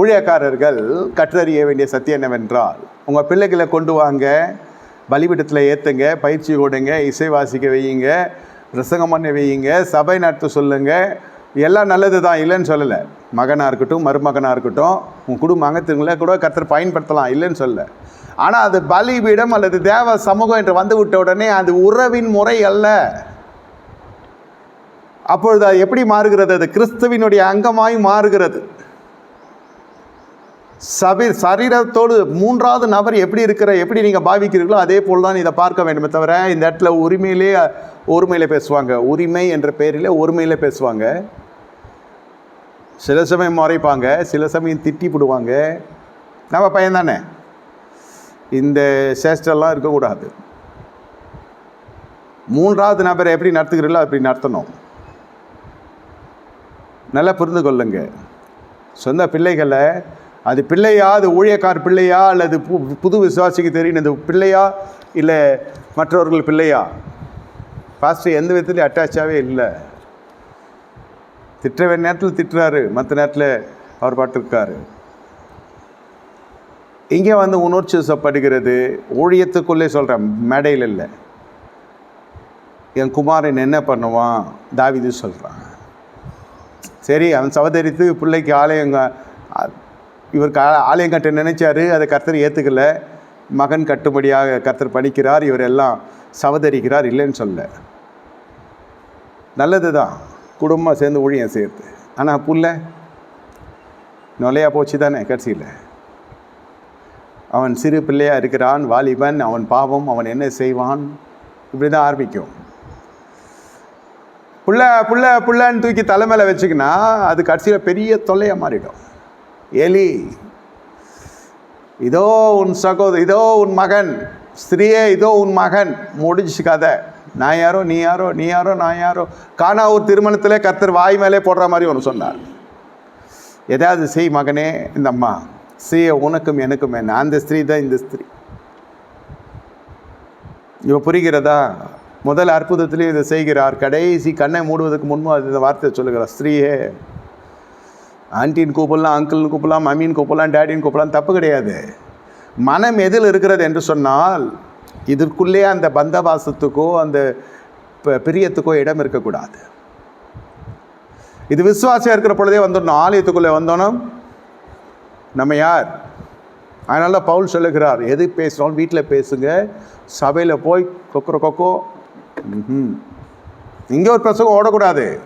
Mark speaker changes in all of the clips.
Speaker 1: ஊழியக்காரர்கள் கற்றறிய வேண்டிய சத்தியம் என்னவென்றால் உங்கள் பிள்ளைகளை கொண்டு வாங்க பலிபீடத்தில் ஏற்றுங்க பயிற்சி கொடுங்க இசை வாசிக்க வையுங்க பிரசங்கம் பண்ண வையுங்க சபை நடத்த சொல்லுங்கள் எல்லாம் நல்லது தான் இல்லைன்னு சொல்லலை. மகனாக இருக்கட்டும் மருமகனாக இருக்கட்டும் உன் குடும்ப அங்கத்துங்களை கூட கர்த்தர் பயன்படுத்தலாம் இல்லைன்னு சொல்லலை. ஆனால் அது பலிபீடம் அல்லது தேவ சமூகம் என்று வந்துவிட்ட உடனே அது உறவின் முறை அல்ல. அப்பொழுது அது எப்படி மாறுகிறது? அது கிறிஸ்துவினுடைய அங்கமாய் மாறுகிறது. சபி சரீரத்தோடு மூன்றாவது நபர் எப்படி இருக்கிற எப்படி நீங்கள் பாவிக்கிறீர்களோ அதே போல் தான் இதை பார்க்க வேண்டுமே தவிர இந்த இடத்துல உரிமையிலே ஒருமையில் பேசுவாங்க. உரிமை என்ற பெயரில் ஒருமையில் பேசுவாங்க. சில சமயம் முறைப்பாங்க சில சமயம் திட்டி போடுவாங்க. நம்ம பையன் தானே? இந்த சேஷ்டெல்லாம் இருக்கக்கூடாது. மூன்றாவது நபரை எப்படி நடத்துகிறீர்களோ அப்படி நடத்தணும். நல்லா புரிந்து கொள்ளுங்க. சொந்த பிள்ளைகளை அது பிள்ளையா அது ஊழியக்கார் பிள்ளையா அல்லது பு புது விசுவாசிக்கு தெரியும் இந்த பிள்ளையா இல்லை மற்றவர்கள் பிள்ளையா? பாஸ்டர் எந்த விதத்துலையும் அட்டாச்சாகவே இல்லை. திட்ட வேண்டிய நேரத்தில் திட்டுறாரு மற்ற நேரத்தில் அவர் பாட்டிருக்காரு. இங்கே வந்து உணர்ச்சி சப்படுகிறது ஊழியத்துக்குள்ளே சொல்கிறேன் மேடையில் இல்லை. என் குமாரன் என்ன பண்ணுவான்? தாவிது சொல்கிறான் சரி அவன் சவதரித்து பிள்ளைக்கு ஆலயங்க இவர் கா ஆலயம் கட்ட நினைச்சார் அதை கர்த்தர் ஏற்றுக்கல மகன் கட்டுப்படியாக கர்த்தர் படிக்கிறார் இவர் எல்லாம் சவதரிக்கிறார் இல்லைன்னு சொல்ல. நல்லது தான் குடும்பம் சேர்ந்து ஊழியம் சேர்த்து ஆனால் புள்ள நொலையா போச்சு தானே கடைசியில். அவன் சிறு பிள்ளையாக இருக்கிறான் வாலிபன் அவன் பாவம் அவன் என்ன செய்வான்? இப்படி தான் ஆரம்பிக்கும். புள்ள புள்ள புள்ளன்னு தூக்கி தலை மேலே வச்சுக்கினா அது கடைசியில் பெரிய தொல்லையாக மாறிடும். எலி. இதோ உன் சகோதர இதோ உன் மகன். ஸ்திரீயே இதோ உன் மகன். முடிஞ்சு கதை. நான் யாரோ நீ யாரோ நீ யாரோ நான் யாரோ. காணா ஒரு திருமணத்தில் கர்த்தர் வாய் மேலே போடுற மாதிரி ஒன்று சொன்னார். எதாவது செய் மகனே இந்த அம்மா. ஸ்ரீய உனக்கும் எனக்கும் என்ன? அந்த ஸ்திரீ தான் இந்த ஸ்திரீ. இப்போ புரிகிறதா? முதல் அற்புதத்திலே இதை செய்கிறார். கடைசி கண்ணை மூடுவதற்கு முன்பு அது இந்த வார்த்தையை சொல்லுகிறார். ஸ்திரீயே ஆண்டின்னு கூப்பிடலாம் அங்கிள்னு கூப்பிடலாம் மம்மின்னு கூப்பிடலாம் டேடின்னு கூப்பிடலாம் தப்பு கிடையாது. மனம் எதில் இருக்கிறது என்று சொன்னால் இதற்குள்ளே அந்த பந்தவாசத்துக்கோ அந்த ப- பிரியத்துக்கோ இடம் இருக்கக்கூடாது. இது விசுவாசியாக இருக்கிற பொழுதே வந்துடணும். ஆலயத்துக்குள்ளே வந்தோனும் நம்ம யார்? அதனால் பவுல் சொல்லுகிறார் எது பேசுகிறோம் வீட்டில் பேசுங்க. சபையில் போய் கொக்கர கொக்கோ. ம் இங்கே ஒரு பிரசங்கம் ஓடக்கூடாது.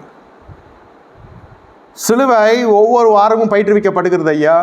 Speaker 1: சிலுவை ஒவ்வொரு வாரமும் பயிற்றுவிக்கப்படுகிறது ஐயா.